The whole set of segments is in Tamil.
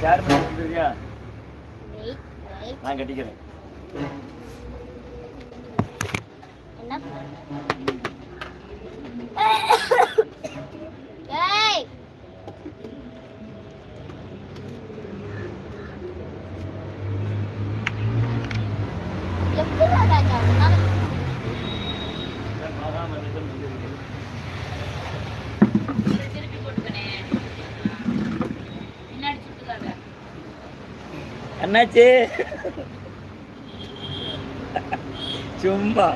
ஷேர் பண்ணி கொடுத்துருக்கியா நான் கட்டிக்கிறேன். என்ன ஏய் எப்படி ராஜா உன்னால திருப்பி போட்டுக்கணே பின்னாடி சுட்டுக்காத அண்ணாச்சி. சும்மா.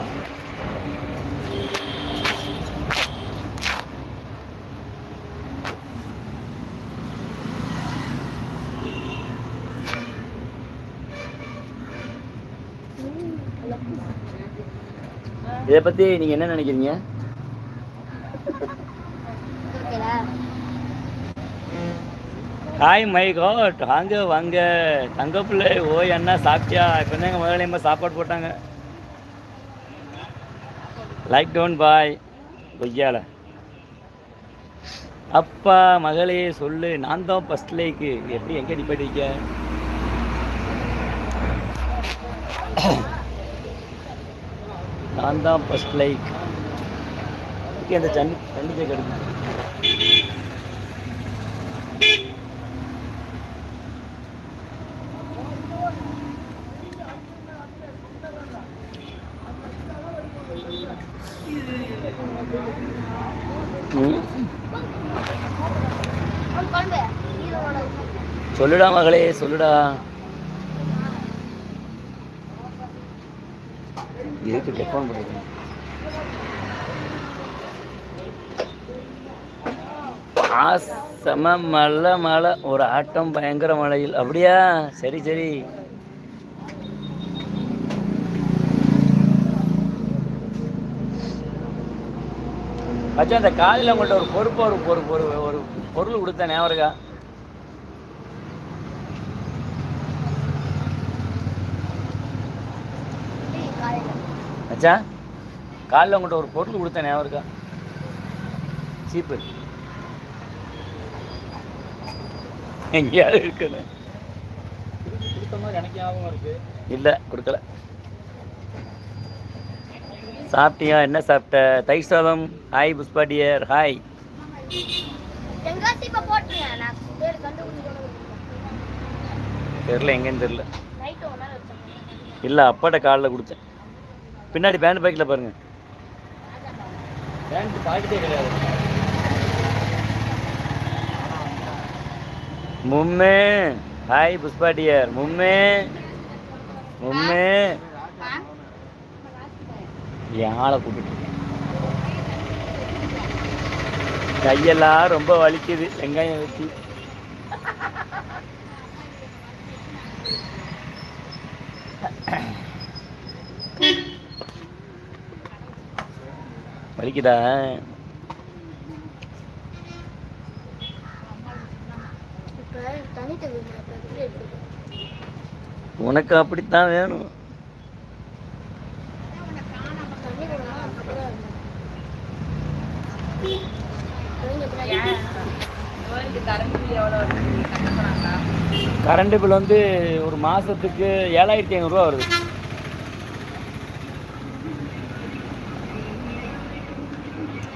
இதை பத்தி நீங்க என்ன நினைக்கிறீங்க? ஹாய் மை காட் வாங்க வாங்க. தங்க பிள்ளை ஓய் அண்ணா சாப்பிட்டியா? இப்போ தான் எங்கள் முதலாளியம்மா சாப்பாடு போட்டாங்க. லைக் டவுன் பாய் கொய்யால. அப்பா மகளே சொல்லு. நான் தான் ஃபஸ்ட் லைக்கு எப்படி எங்கே நிப்பாட்டிக்க நான் தான் ஃபஸ்ட் லைக் அந்த தண்ணி தண்ணி கிடைக்கும் ம் ஒரு குழம்பு இதோட சொல்லுடா மகளே சொல்லுடா. இருக்கு? டெஃபோன் பண்ணிருக்கேன் ஆசம மழை மழை. ஒரு ஆட்டம் பயங்கர மழையில். அப்படியா? சரி சரி. அச்சா அந்த காலையில் உங்கள்கிட்ட ஒரு பொறுப்பு ஒரு பொறுப்பு ஒரு ஒரு பொருள் கொடுத்தேன் ஞாபகம் இருக்கா காலையில் அச்சா காலைல உங்கள்கிட்ட ஒரு பொருள் கொடுத்தேன் ஞாபகம் இருக்கா சீப்பு. எங்கேயாவது இருக்குன்னு. கொடுத்த மாதிரி எனக்கு ஞாபகம் இருக்கு இல்லை கொடுக்கல. சாப்பிட்டியா? என்ன சாப்பிட்ட? தயிர் சாதம் ஹாய் புஷ்பா டியர் ஹாய். தெரில எங்கேன்னு தெரில இல்லை அப்பாட்ட காலில் கொடுத்தேன். பின்னாடி பேண்ட் பேக்கில் பாருங்க. பேண்ட் பாக்கெட்டே கிடையாது. மும்மே. ஹாய் புஷ்பா டியர் மும்மே. மும்மே. ஆளை கூப்பிட்டு கையெல்லாம் ரொம்ப வலிக்குது. வெங்காயம் வச்சு வலிக்குதா? உனக்கு அப்படித்தான் வேணும். கரண்ட் பில் கரண்ட் வந்து ஒரு மாதத்துக்கு ஏழாயிரத்தி ஐநூறுரூவா வருது.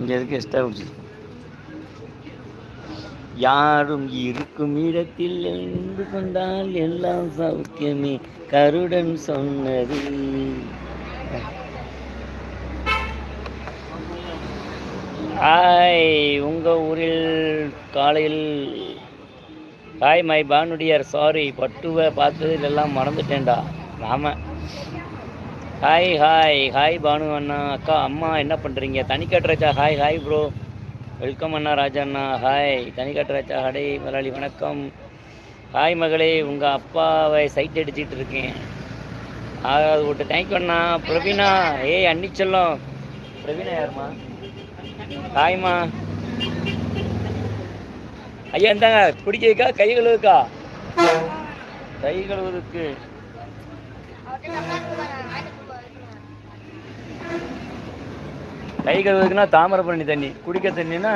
இங்கே எதுக்கு எக்ஸ்ட்ரா யாரும் இருக்கும் இடத்தில் நின்று கொண்டால் எல்லாம் சௌக்கியமே. கருடன் சொன்னது. ஹாய் உங்கள் ஊரில் காலையில் ஹாய் மை பானுடியார். சாரி பட்டுவை பார்த்ததில் எல்லாம் மறந்துட்டேன்டா. ஆமாம் ஹாய் ஹாய் ஹாய் பானு அண்ணா அக்கா அம்மா என்ன பண்ணுறீங்க தனி கட்டுறாச்சா ஹாய் ஹாய் ப்ரோ வெல்கம் அண்ணா ராஜா அண்ணா ஹாய் தனி கட்டுறாச்சா ஹடை முதலாளி வணக்கம் ஹாய் மகளே உங்கள் அப்பாவை சைட் அடிச்சிட்டு இருக்கேன் ஆகாது விட்டு தேங்க்யூ அண்ணா பிரவீனா ஏய் அன்னிச்செல்லம் செல்லம் பிரவீனா யாருமா ஹாய்மா ஐயா இந்தாங்க குடிக்கிறதுக்கா கை கழுவுக்கா கை கழுவுறதுக்கு அவர்கிட்ட நல்லா இருக்கு பாரு, வாங்கிட்டு போய் வைக்கணும். கை கழுவுறதுக்குன்னா தாமிரபரணி தண்ணி குடிக்க தண்ணின்னா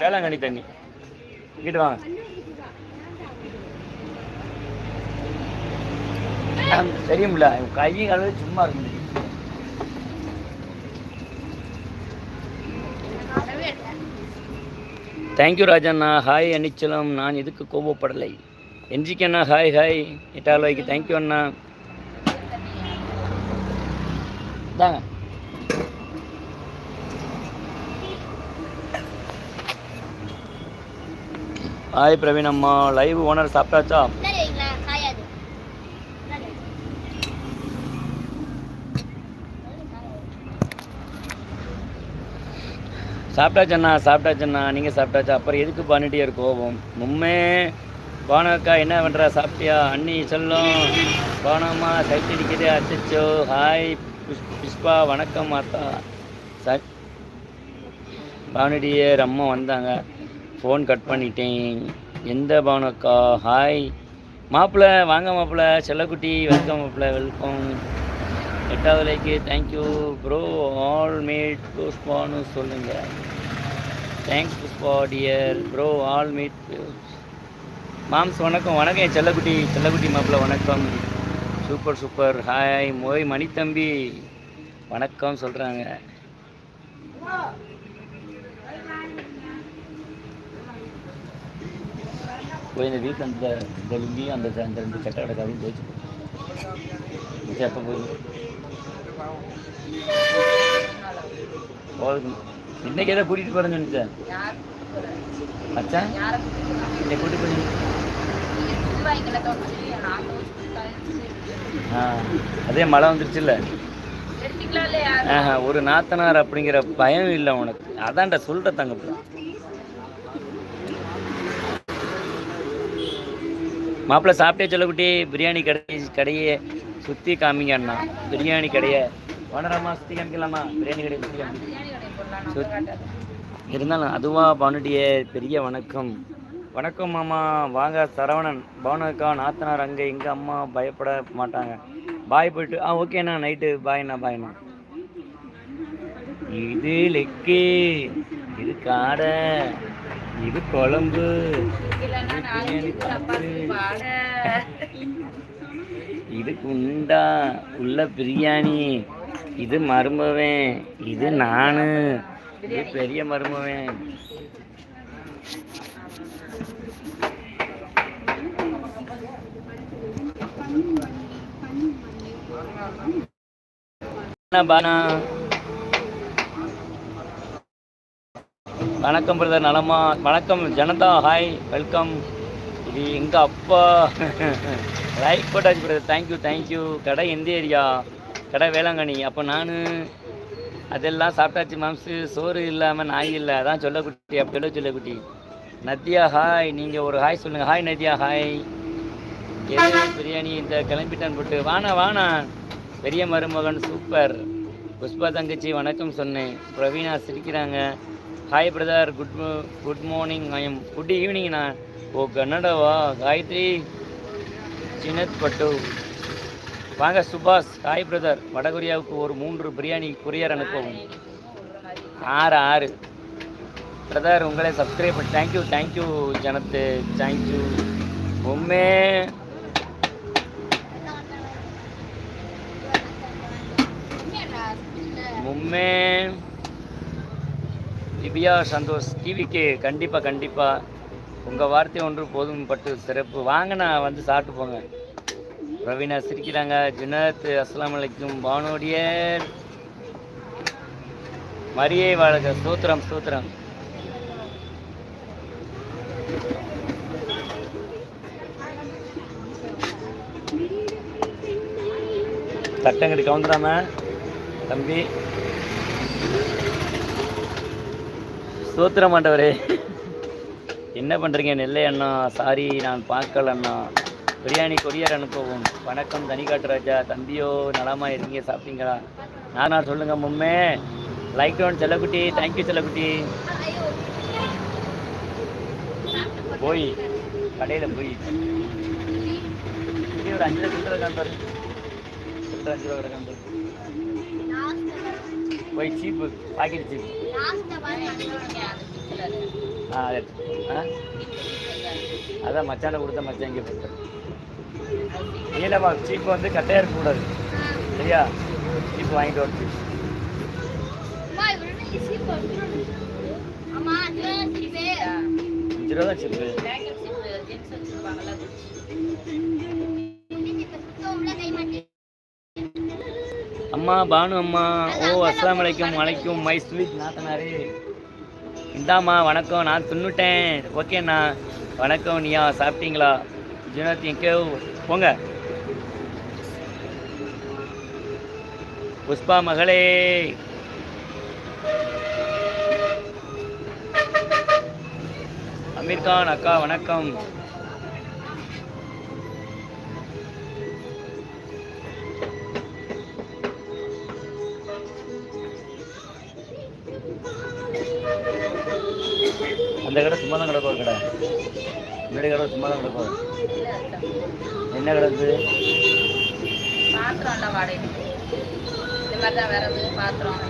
வேளாங்கண்ணி தண்ணி. கிட்ட வாங்க. தெரியும்ல கையும் கழுவு சும்மா இருக்கு தேங்க்யூ ராஜண்ணா. ஹாய் அனிச்சலம். நான் இதுக்கு கோபப்படலை? என்ஜிக்கு அண்ணா. ஹாய் ஹாய் இட்டாலோய்க்கு தேங்க்யூ அண்ணா. தாங்க ஹாய் பிரவீன் அம்மா. லைவ் ஓனர் சாப்பிட்டாச்சா. சாப்பிட்டாச்சண்ணா சாப்பிட்டாச்சண்ணா நீங்கள் சாப்பிட்டாச்சா அப்புறம் எதுக்கு பண்ணிட்டே கோபம் மும்மே பானக்கா என்ன பண்ணுற சாப்பிட்டியா? அண்ணி சொல்லும். பானம்மா சைட் அடிக்குது அச்சச்சோ. ஹாய் புஷ் புஷ்பா. வணக்கம் மாத்தா ச பானுடியர் அம்மா வந்தாங்க. ஃபோன் கட் பண்ணிட்டேன். எந்த பவனக்கா ஹாய் மாப்பிள்ளை வாங்க மாப்பிள்ளை செல்லக்குட்டி வெல்கம் மாப்பிள்ள வெல்கம் எட்டாவது லைக்கு தேங்க்யூ ப்ரோ ஆல் மீட் புஷ்பான்னு சொல்லுங்கள் thanks Pushpa dear bro all meet மாம்ஸ் வணக்கம். வணக்கம் என் செல்லக்குட்டி. செல்லக்குட்டி மாப்பிள்ள வணக்கம். சூப்பர் சூப்பர் ஹாய் மோய் மணித்தம்பி. வணக்கம் சொல்கிறாங்க போய் இந்த வீட்டில் அந்த இந்த லுங்கியும் அந்த அந்த ரெண்டு சட்டை கிடக்காதையும் போயிடுச்சு மிச்சம் எப்போ போய் போதும் இன்னைக்கு எதை கூட்டிகிட்டு போகிறேன்னு நினச்சேன். போறாங்க? இன்னைக்கு கூட்டிட்டு போய். ஆ அதே மழை வந்துருச்சுல்ல. ஒரு நாத்தனார் அப்படிங்கிற பயம் இல்லை உனக்கு. அதான்டா சொல்கிற தங்கப்பா. மாப்பிள்ளை சாப்பிட்டே சொல்லக்குட்டி பிரியாணி கடை கடையை சுற்றி காமிங்க அண்ணா. பிரியாணி கடையை. வனரம்மா சுற்றி காமிக்கலாமா? பிரியாணி கடையை சுற்றி காமிக்க இருந்தாலும் அதுவா பானுட்டியே பெரிய வணக்கம். வணக்கம் மாமா. வாங்க சரவணன். பவனக்கா நாத்தனார் அங்கே எங்கள் அம்மா பயப்பட மாட்டாங்க. பாய் போயிட்டு ஆ ஓகேண்ணா நைட்டு பாய்ண்ணா பாய்ண்ணா இது லெக்கு. இது காடை. இது குழம்பு. இது குண்டா. உள்ள பிரியாணி. இது மருமவன். இது நானு. இது பெரிய மருமவன். பானா? வணக்கம் பிரதர் நலமா? வணக்கம் ஜனதா ஹாய் வெல்கம். இது எங்கள் அப்பா. லைக் போட்டாச்சு பிரதர் தேங்க்யூ தேங்க்யூ கடை எந்த ஏரியா? கடை வேளாங்கண்ணி. அப்போ நான் அதெல்லாம் சாப்பிட்டாச்சு மாம்சு சோறு இல்லாமல் நாய் இல்லை. அதான் சொல்லக்குட்டி அப்படி சொல்ல சொல்லக்குட்டி. நத்தியா ஹாய் நீங்கள் ஒரு ஹாய் சொல்லுங்கள் ஹாய் நதியா ஹாய் எது பிரியாணி இந்த கிளம்பிட்டான் போட்டு. வாணா வாணா. பெரிய மருமகன் சூப்பர் புஷ்பா தங்கச்சி வணக்கம் சொன்னேன். பிரவீனா சிரிக்கிறாங்க. Hi brother good good morning I'm good good ஈவினிங்ண்ணா ஓ கன்னடவா? காயத்ரி சினத் பட்டு. வாங்க சுபாஷ். ஹாய் பிரதர் வடகொரியாவுக்கு ஒரு மூன்று பிரியாணி கொரியர் அனுப்பவும். ஆறு ஆறு. பிரதர் உங்களை சப்ஸ்கிரைப் பண்ணி தேங்க்யூ தேங்க்யூ ஜனத்து. தேங்க்யூ உண்மை உண்மை மும்மே திவ்யா சந்தோஷ் டிவிக்கு கண்டிப்பாக கண்டிப்பாக உங்கள் வார்த்தை ஒன்று போதும் பட்டு சிறப்பு. வாங்க நான் வந்து சாப்பிட்டு போங்க. ரவீனா சிரிக்கிறாங்க. ஜுனத் அஸ்ஸலாமு அலைக்கும். பானோடியர் மரியை வாழ்க. சூத்திரம் சூத்திரம் தட்டங்கடி கவுந்துடாம. தம்பி. ஸ்தோத்திரம் ஆண்டவரே. என்ன பண்ணுறீங்க நெல்லை அண்ணா சாரி நான் பார்க்கல அண்ணா. பிரியாணி கொரியர் அனுப்பவும். வணக்கம் தனிகாட்டு ராஜா. தம்பியோ நலமா இருக்கீங்க? சாப்பிட்டீங்களா? நானா சொல்லுங்க மும்மே. லைக் டவுன் செல்லக்குட்டி. தேங்க்யூ செல்லக்குட்டி. போய் கடையில் போய். ஒரு அஞ்சு ரூபா காண்பாரு அஞ்சு ரூபா போய் சீப்பு பாக்கெட் சீப்பு ஆ அது ஆ? அதான் மச்சான கொடுத்த மச்சான் இங்கே கொடுத்தேன் நீலமா சீப்பு வந்து கட்டையாக இருக்கக்கூடாது சரியா? சீப்பு வாங்கிட்டு சிப்பே அஞ்சு ரூபா தான் சீப்பு அம்மா பானு அம்மா ஓ அஸ்லாம் வலைக்கும் வலைக்கும் மை ஸ்வீட் நாத்தனாரே. இந்தாம்மா வணக்கம் நான் தின்னுட்டேன். ஓகேண்ணா. வணக்கம் நீயா சாப்பிட்டீங்களா? ஜுனாத் எங்கே போங்க. புஷ்பா மகளே. அமீர்கான் அக்கா வணக்கம். அந்த கடை சும்மா தான் கிடக்கும் ஒரு கடை. முன்னாடி கடை சும்மா தான் கிடக்கும். என்ன கிடக்கு பாத்திரம் எல்லாம் வாடகை. இந்த மாதிரி தான் விறகு பாத்திரம்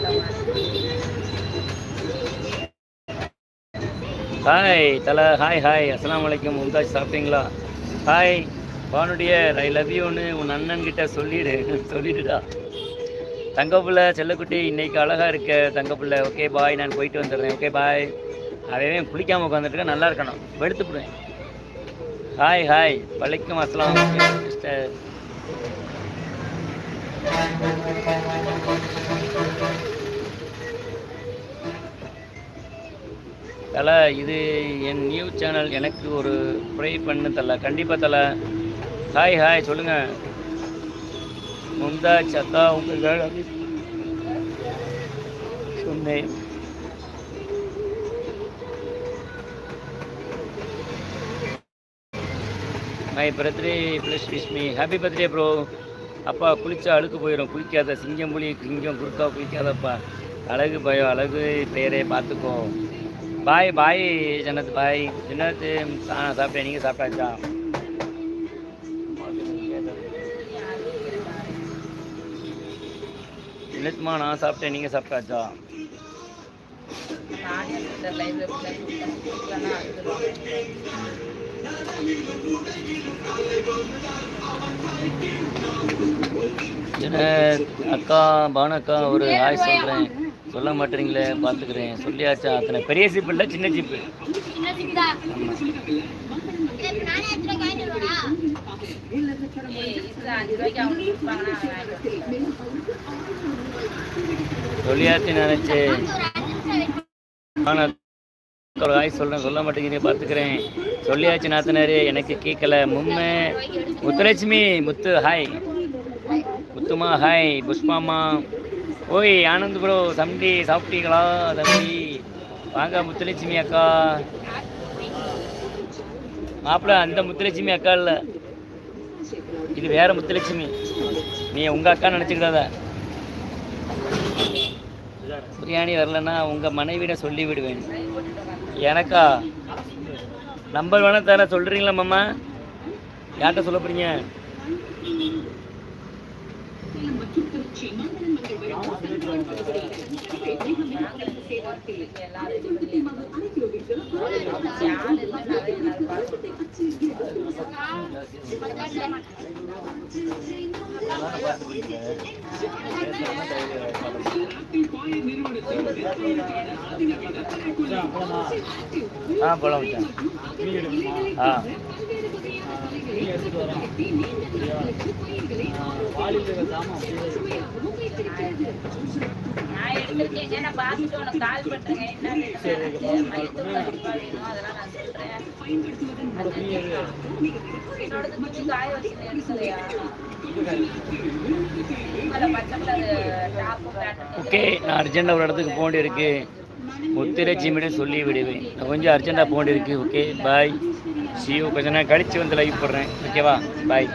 ஹாய் தலை ஹாய் ஹாய் அஸ்ஸலாமு அலைக்கும். மும்தாஜ் சாப்பிட்டீங்களா? ஹாய் பானுடியர் ஐ லவ் யூன்னு உன் அண்ணன் கிட்ட சொல்லிடு. சொல்லிடுடா. தங்கப்புள்ள செல்லக்குட்டி இன்னைக்கு அழகா இருக்க தங்கப்புள்ள ஓகே பாய் நான் போயிட்டு வந்துடுறேன். ஓகே பாய் அவன் குளிக்காமல் உட்காந்துட்டு நல்லா இருக்கணும். வெளுத்துப்பிடுவேன் ஹாய் ஹாய். வலைக்கும் அஸ்லாம் சிஸ்டர். தலை இது என் நியூ சேனல். எனக்கு ஒரு ப்ரே பண்ணு தலை. கண்டிப்பாக தலை. Hi hi. சொல்லுங்கள் முந்தா சத்தா உங்கள் சொன்னேன். Hi birthday bless wish me happy birthday bro அப்பா குளிச்சா அழுக்கு போயிடும் குளிக்காத சிங்கம் புலி சிங்கம் குறுக்கா குளிக்காதப்பா. அழகு பயம் அழகு பேரே பார்த்துக்கோ. பாய் பாய் ஜனத் பாய் ஜனத் ஆ சாப்பிட்டேன். நீங்கள் சாப்பிட்டாச்சா? ஜனத்மா நான் சாப்பிட்டேன். நீங்கள் சாப்பிட்டாச்சா? நானே இந்த அக்கா பானக்கா ஒரு ஹாய் சொல்கிறேன் சொல்ல மாட்டேறீங்களே பார்த்துக்கிறேன் சொல்லியாச்சா? அத்தனை பெரிய ஜீப் இல்லை சின்ன ஜீப்பு சொல்லியாச்சு நினைச்சு ஆனால் ஹாய் சொல்கிறேன் சொல்ல மாட்டேங்கிறீங்க பார்த்துக்கிறேன். சொல்லியாச்சு நாத்தனாரு எனக்கு கேட்கல மும்மை முத்துலட்சுமி முத்து ஹாய் முத்துமா ஹாய் புஷ்பாமா ஓய் ஆனந்த் ப்ரோ தம்பி சாப்பிட்டீங்களா தம்பி? வாங்க முத்துலட்சுமி அக்கா. மாப்பிள்ள அந்த முத்துலட்சுமி அக்கா இல்லை. இது வேற முத்துலட்சுமி. நீ உங்கள் அக்கா நினச்சிக்கிடாத. பிரியாணி வரலன்னா உங்கள் மனைவிட சொல்லி விடுவேன் எனக்கா? நம்பர் வேணா தர சொல்கிறீங்களா மாமா? யார்கிட்ட சொல்ல போறீங்க யாரு இல்லை நிறைய எல்லாரும் பார்த்து ஆ போலாம் ஆ நீ காய வச்சு ஓகே நான் அர்ஜென்ட்டாக ஒரு இடத்துக்கு போக வேண்டியிருக்கு முத்துலட்சுமியிடம் சொல்லி விடுவேன். நான் கொஞ்சம் அர்ஜென்ட்டாக போக வேண்டியிருக்கு ஓகே பாய் சியூ கொஞ்ச நேரம் கழித்து வந்து லைவ் போடுறேன். ஓகேவா? பாய்